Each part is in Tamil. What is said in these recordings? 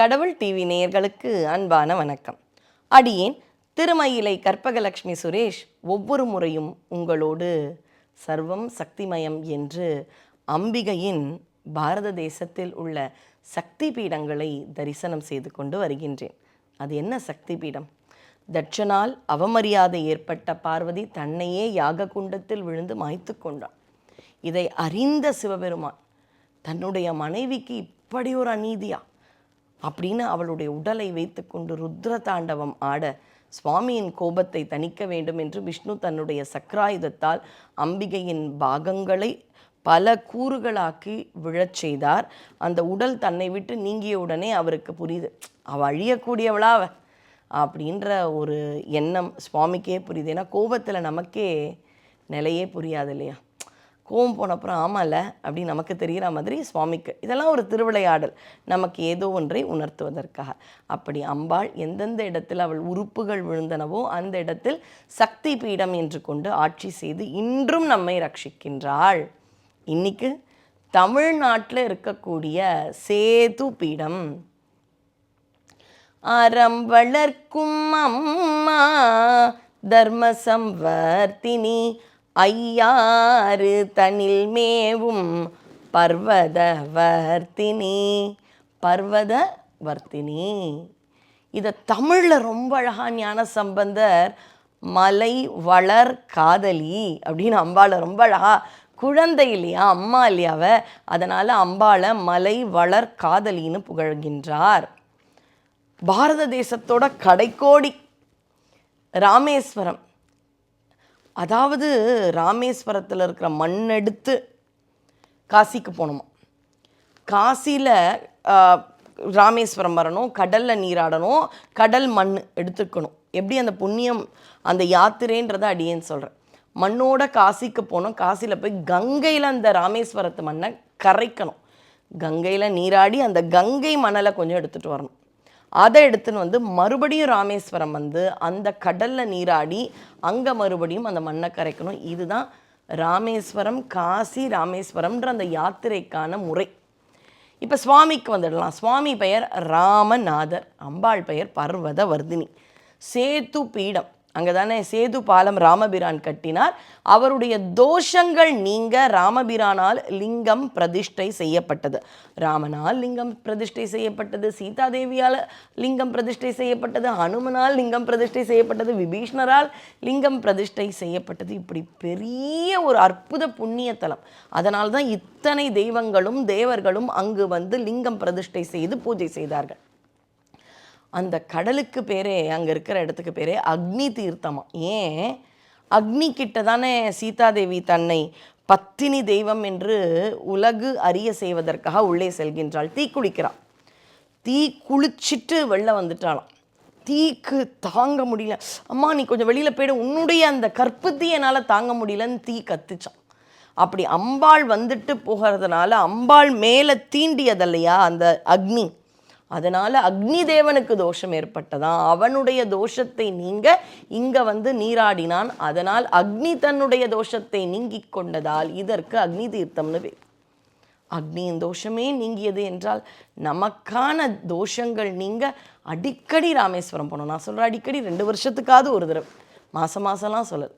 கடவுள் டிவி நேயர்களுக்கு அன்பான வணக்கம். அடியேன் திருமயிலை கற்பகலக்ஷ்மி சுரேஷ் ஒவ்வொரு முறையும் உங்களோடு சர்வம் சக்திமயம் என்று அம்பிகையின் பாரத தேசத்தில் உள்ள சக்தி பீடங்களை தரிசனம் செய்து கொண்டு வருகின்றேன். அது என்ன சக்தி பீடம் தட்சனால் அவமரியாதை ஏற்பட்ட பார்வதி தன்னையே யாக குண்டத்தில் விழுந்து மாய்த்து கொண்டாள். இதை அறிந்த சிவபெருமான் தன்னுடைய மனைவிக்கு இப்படி ஒரு அநீதியா? அப்படின்னு அவளுடைய உடலை வைத்துக்கொண்டு ருத்ர தாண்டவம் ஆட சுவாமியின் கோபத்தை தணிக்க வேண்டும் என்று விஷ்ணு தன்னுடைய சக்ராயுதத்தால் அம்பிகையின் பாகங்களை பல கூறுகளாக்கி விழச் செய்தார். அந்த உடல் தன்னை விட்டு நீங்கிய உடனே அவருக்கு புரியுது அவள் அழியக்கூடியவளா அப்படின்ற ஒரு எண்ணம் சுவாமிக்கே புரியுது. ஏன்னா கோபத்தில் நமக்கே நிலையே புரியாது இல்லையா? கோவம் போனப்புறம் ஆமாம்ல ஆமால அப்படின்னு நமக்கு தெரிகிற மாதிரி சுவாமிக்கு. இதெல்லாம் ஒரு திருவிளையாடல். நமக்கு ஏதோ ஒன்றை உணர்த்துவதற்காக. அப்படி அம்பாள் எந்தெந்த இடத்தில் அவள் உறுப்புகள் விழுந்தனவோ அந்த இடத்தில் சக்தி பீடம் என்று கொண்டு ஆட்சி செய்து இன்றும் நம்மை ரட்சிக்கின்றாள். இன்னைக்கு தமிழ்நாட்டில் இருக்கக்கூடிய சேது பீடம். அறம் வளர்க்கும் அம்மா தர்ம சம்வர்த்தினி ஐயாறு தனில் மேவும் பர்வத வர்த்தினி பர்வத வர்த்தினி இதை தமிழில் ரொம்ப அழகா ஞான சம்பந்தர் மலை வளர் காதலி அப்படின்னு அம்பாளை ரொம்ப அழகா குழந்தை இல்லையா அம்மா இல்லையாவ அதனால் அம்பாளை மலை வளர் காதலின்னு புகழ்கின்றார். பாரத தேசத்தோட கடைக்கோடி ராமேஸ்வரம் அதாவது ராமேஸ்வரத்தில் இருக்கிற மண் எடுத்து காசிக்கு போகணுமா? காசியில் ராமேஸ்வரம் வரணும் கடலில் நீராடணும் கடல் மண் எடுத்துக்கணும். எப்படி அந்த புண்ணியம் அந்த யாத்திரைன்றதை அடியேன்னு சொல்கிறேன் மண்ணோட காசிக்கு போகணும். காசியில் போய் கங்கையில் அந்த ராமேஸ்வரத்து மண்ணை கரைக்கணும். கங்கையில் நீராடி அந்த கங்கை மணலை கொஞ்சம் எடுத்துகிட்டு வரணும். அதை எடுத்துன்னு வந்து மறுபடியும் ராமேஸ்வரம் வந்து அந்த கடலில் நீராடி அங்கே மறுபடியும் அந்த மண்ணை கரைக்கணும். இதுதான் ராமேஸ்வரம் காசி ராமேஸ்வரம்ன்ற அந்த யாத்திரைக்கான முறை. இப்போ சுவாமிக்கு வந்துடலாம். சுவாமி பெயர் ராமநாதர் அம்பாள் பெயர் பர்வத வர்தினி சேத்து பீடம். அங்கே தானே சேது பாலம் ராமபிரான் கட்டினார். அவருடைய தோஷங்கள் நீங்க ராமபிரானால் லிங்கம் பிரதிஷ்டை செய்யப்பட்டது. ராமனால் லிங்கம் பிரதிஷ்டை செய்யப்பட்டது சீதாதேவியால் லிங்கம் பிரதிஷ்டை செய்யப்பட்டது ஹனுமனால் லிங்கம் பிரதிஷ்டை செய்யப்பட்டது விபீஷ்ணரால் லிங்கம் பிரதிஷ்டை செய்யப்பட்டது. இப்படி பெரிய ஒரு அற்புத புண்ணிய தலம் தான் இத்தனை தெய்வங்களும் தேவர்களும் அங்கு வந்து லிங்கம் பிரதிஷ்டை செய்து பூஜை செய்தார்கள். அந்த கடலுக்கு பேரே அங்கே இருக்கிற இடத்துக்கு பேரே அக்னி தீர்த்தமா. ஏன்? அக்னி கிட்ட தானே சீதாதேவி தன்னை பத்தினி தெய்வம் என்று உலகு அறிய செய்வதற்காக உள்ளே செல்கின்றாள். தீ குளிக்கிறாள். தீ குளிச்சிட்டு வெளில வந்துட்டாளாம். தீக்கு தாங்க முடியல. அம்மா நீ கொஞ்சம் வெளியில் போயிடு. உன்னுடைய அந்த கற்பு என்னால் தாங்க முடியலன்னு தீ கத்துச்சான் அப்படி அம்பாள் வந்துட்டு போகிறதுனால அம்பாள் மேலே தீண்டியதல்லையா அந்த அக்னி? அதனால் அக்னி தேவனுக்கு தோஷம் ஏற்பட்டதான் அவனுடைய தோஷத்தை நீங்க இங்கே வந்து நீராடினான். அதனால் அக்னி தன்னுடைய தோஷத்தை நீங்கிக் கொண்டதால் இதற்கு அக்னி தீர்த்தம்னு பேர். அக்னியின் தோஷமே நீங்கியது என்றால் நமக்கான தோஷங்கள் நீங்க அடிக்கடி ராமேஸ்வரம் போகணும். நான் சொல்கிறேன் அடிக்கடி ரெண்டு வருஷத்துக்காவது ஒரு தடவை. மாதம் மாதம்லாம் சொல்லல.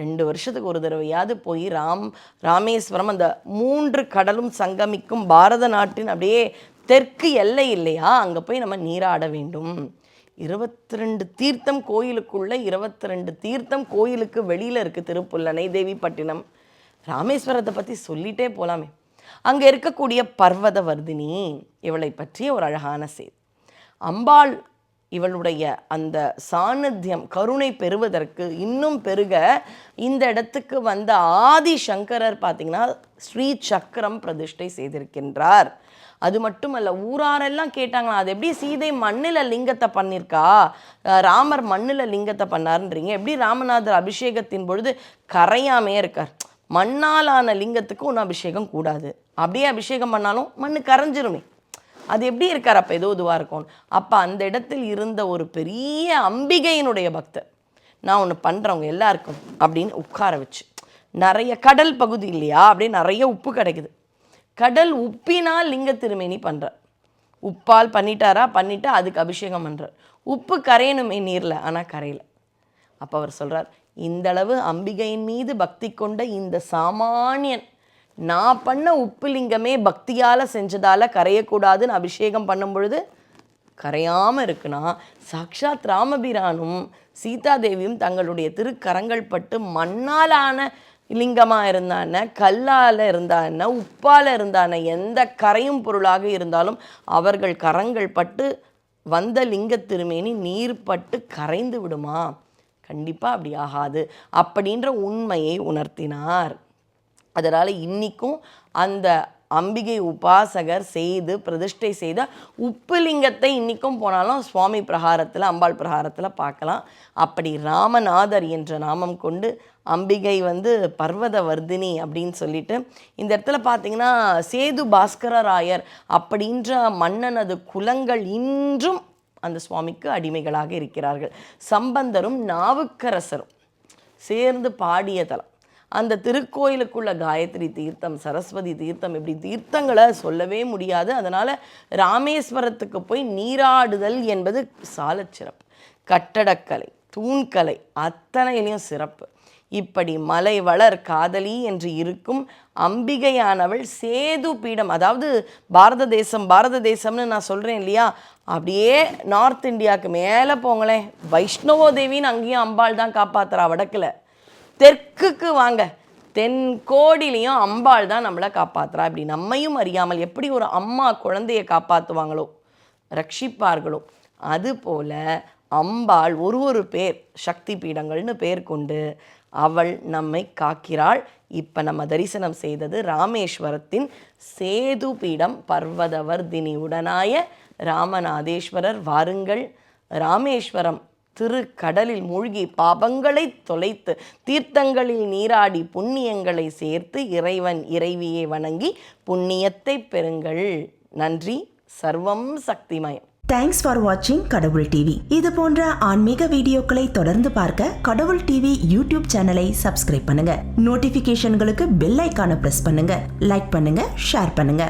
ரெண்டு வருஷத்துக்கு ஒரு தடவையாவது போய் ராம் ராமேஸ்வரம் அந்த மூன்று கடலும் சங்கமிக்கும் பாரத நாட்டின் அப்படியே தெற்கு எல்லை இல்லையா? அங்கே போய் நம்ம நீராட வேண்டும். இருபத்தி ரெண்டு தீர்த்தம் கோயிலுக்குள்ளே இருபத்தி ரெண்டு தீர்த்தம் கோயிலுக்கு வெளியில் இருக்குது திருப்புல்லனை தேவிப்பட்டினம் ராமேஸ்வரத்தை பற்றி சொல்லிட்டே போகலாமே அங்கே இருக்கக்கூடிய பர்வத வர்தினி இவளை பற்றிய ஒரு அழகான செய்தி. அம்பாள் இவளுடைய அந்த சாநித்தியம் கருணை பெறுவதற்கு இன்னும் பெருக இந்த இடத்துக்கு வந்த ஆதி சங்கரர் பார்த்தீங்கன்னா ஸ்ரீ சக்கரம் பிரதிஷ்டை செய்திருக்கின்றார். அது மட்டுமல்ல ஊராரெல்லாம் கேட்டாங்களா அது எப்படி சீதை மண்ணில் லிங்கத்தை பண்ணியிருக்கா ராமர் மண்ணில் லிங்கத்தை பண்ணாருன்றீங்க. எப்படி ராமநாதர் அபிஷேகத்தின் பொழுது கரையாமே இருக்கார்? மண்ணாலான லிங்கத்துக்கு ஒன்றும் அபிஷேகம் கூடாது. அப்படியே அபிஷேகம் பண்ணாலும் மண்ணு கரைஞ்சிருமே. அது எப்படி இருக்கார்? அப்போ ஏதோ இதுவாக இருக்கும். அப்போ அந்த இடத்தில் இருந்த ஒரு பெரிய அம்பிகையினுடைய பக்தர் நான் ஒன்று பண்ணுறவங்க எல்லாருக்கும் அப்படின்னு உட்கார வச்சு நிறைய கடல் பகுதி இல்லையா? அப்படியே நிறைய உப்பு கிடைக்குது. கடல் உப்பினால் லிங்க திருமேனி பண்ணுறார் உப்பால் பண்ணிட்டாரா? பண்ணிவிட்டு அதுக்கு அபிஷேகம் பண்ணுறார் உப்பு கரையணுமே நீரில் ஆனால் கரையில். அப்போ அவர் சொல்கிறார் இந்த அளவு அம்பிகையின் மீது பக்தி கொண்ட இந்த சாமானியன் நான் பண்ண உப்புலிங்கமே பக்தியால் செஞ்சதால் கரையக்கூடாதுன்னு அபிஷேகம் பண்ணும் பொழுது கரையாமல் இருக்குன்னா சாக்ஷாத் ராமபிரானும் சீதாதேவியும் தங்களுடைய திருக்கரங்கள் பட்டு மண்ணாலான லிங்கமாக இருந்தான கல்லால் இருந்தான உப்பால் இருந்தான எந்த கரையும் பொருளாக இருந்தாலும் அவர்கள் கரங்கள் பட்டு வந்த லிங்க திருமேனி நீர் பட்டு கரைந்து விடுமா? கண்டிப்பாக அப்படி ஆகாது. அப்படின்ற உண்மையை உணர்த்தினார். அதனால் இன்றைக்கும் அந்த அம்பிகை உபாசகர் செய்து பிரதிஷ்டை செய்த உப்புலிங்கத்தை இன்றைக்கும் போனாலும் சுவாமி பிரகாரத்தில் அம்பாள் பிரகாரத்தில் பார்க்கலாம். அப்படி ராமநாதர் என்ற நாமம் கொண்டு அம்பிகை வந்து பர்வத வர்தினி அப்படின்னு சொல்லிட்டு இந்த இடத்துல பார்த்தீங்கன்னா சேது பாஸ்கரராயர் அப்படின்ற மன்னனது குலங்கள் இன்றும் அந்த சுவாமிக்கு அடிமைகளாக இருக்கிறார்கள். சம்பந்தரும் நாவுக்கரசரும் சேர்ந்து பாடிய தலம். அந்த திருக்கோயிலுக்குள்ள காயத்ரி தீர்த்தம் சரஸ்வதி தீர்த்தம் இப்படி தீர்த்தங்களை சொல்லவே முடியாது. அதனால் ராமேஸ்வரத்துக்கு போய் நீராடுதல் என்பது சாலச்சிறப்பு. கட்டடக்கலை தூண்கலை அத்தனையிலையும் சிறப்பு. இப்படி மலை வளர் காதலி என்று இருக்கும் அம்பிகையானவள் சேது பீடம் அதாவது பாரத தேசம் பாரத தேசம்னு நான் சொல்கிறேன் இல்லையா? அப்படியே நார்த் இந்தியாவுக்கு மேலே போங்களேன். வைஷ்ணவோ தேவின்னு அங்கேயும் அம்பாள் தான் காப்பாத்துறா வடக்கில். தெற்குக்கு வாங்க. தென்கோடிலையும் அம்பாள் தான் நம்மளை காப்பாத்துறா. இப்படி நம்மையும் அறியாமல் எப்படி ஒரு அம்மா குழந்தையை காப்பாற்றுவாங்களோ ரட்சிப்பார்களோ? அதுபோல அம்பாள் ஒரு ஒரு பேர் சக்தி பீடங்கள்னு பேர் கொண்டு அவள் நம்மை காக்கிறாள். இப்போ நம்ம தரிசனம் செய்தது ராமேஸ்வரத்தின் சேது பீடம் பர்வதவர்தினி உடனாய ராமநாதேஸ்வரர் வாருங்கள். ராமேஸ்வரம் திரு கடலில் மூழ்கி பாபங்களை தொலைத்து தீர்த்தங்களில் நீராடி புண்ணியங்களை சேர்த்து இறைவன் இறைவியை வணங்கி புண்ணியத்தை பெறுங்கள். நன்றி. சர்வம் சக்திமயம். தேங்க்ஸ் ஃபார் வாட்சிங் கடவுள் டிவி இது போன்ற ஆன்மீக வீடியோக்களை தொடர்ந்து பார்க்க கடவுள் டிவி யூடியூப் சேனலை சப்ஸ்கிரைப் பண்ணுங்க. நோட்டிபிகேஷன்களுக்கு பெல் ஐக்கான பிரஸ் பண்ணுங்க. லைக் பண்ணுங்க ஷேர் பண்ணுங்க.